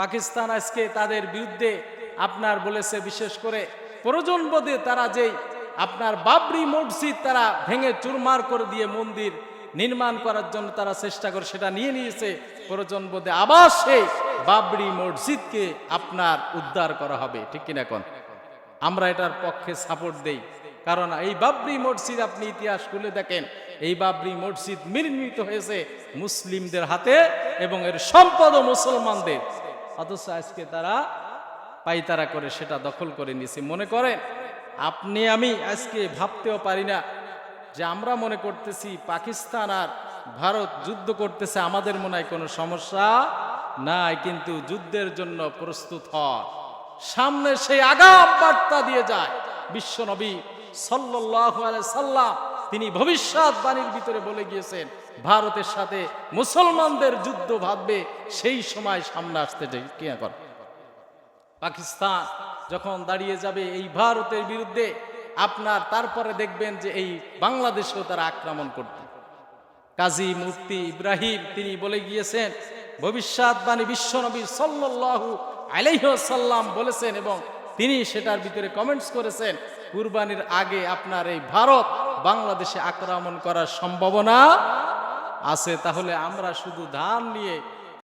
পাকিস্তান আজকে তাদের বিরুদ্ধে আপনার বলেছে বিশেষ করে প্রয়োজন বোধে তারা যেই আপনার বাবরি মসজিদ তারা ভেঙে চুরমার করে দিয়ে মন্দির নির্মাণ করার জন্য তারা চেষ্টা করে, সেটা নিয়ে নিয়েছে। প্রয়োজন বোধে আবার সেই বাবরি মসজিদকে আপনার উদ্ধার করা হবে, ঠিক কিনা এখন আমরা এটার পক্ষে সাপোর্ট দেই, কারণ এই বাবরি মসজিদ আপনি ইতিহাস খুলে দেখেন, এই বাবরি মসজিদ নির্মিত হয়েছে মুসলিমদের হাতে এবং এর সম্পদ মুসলমানদের। অথচ আজকে তারা পাইতারা করে, সেটা দখল করে নিয়েছে। মনে করেন আপনি আমি আজকে ভাবতেও পারি না যে আমরা মনে করতেছি পাকিস্তান আর ভারত যুদ্ধ করতেছে, আমাদের মনে হয় কোনো সমস্যা নাই, কিন্তু যুদ্ধের জন্য প্রস্তুত হওয়া সামনে সেই আগাম বার্তা দিয়ে যায় বিশ্ব নবী সাল্লাল্লাহু আলাইহি সাল্লাম। তিনি ভবিষ্যৎবাণীর ভিতরে বলে গিয়েছেন, ভারতের সাথে মুসলমানদের যুদ্ধ ভাববে, সেই সময় সামনে আসতে কি এখন? পাকিস্তান যখন দাঁড়িয়ে যাবে এই ভারতের বিরুদ্ধে, আপনার তারপরে দেখবেন যে এই বাংলাদেশেও তারা আক্রমণ করবে। কাজী মুফতি ইব্রাহিম, তিনি বলে গিয়েছেন, ভবিষ্যৎবাণী বিশ্বনবী সাল্লাল্লাহু আলাইসাল্লাম বলেছেন এবং তিনি সেটার ভিতরে কমেন্টস করেছেন, কুরবানির আগে আপনার এই ভারত বাংলাদেশে আক্রমণ করার সম্ভাবনা আছে তাহলে আমরা শুধু ধান নিয়ে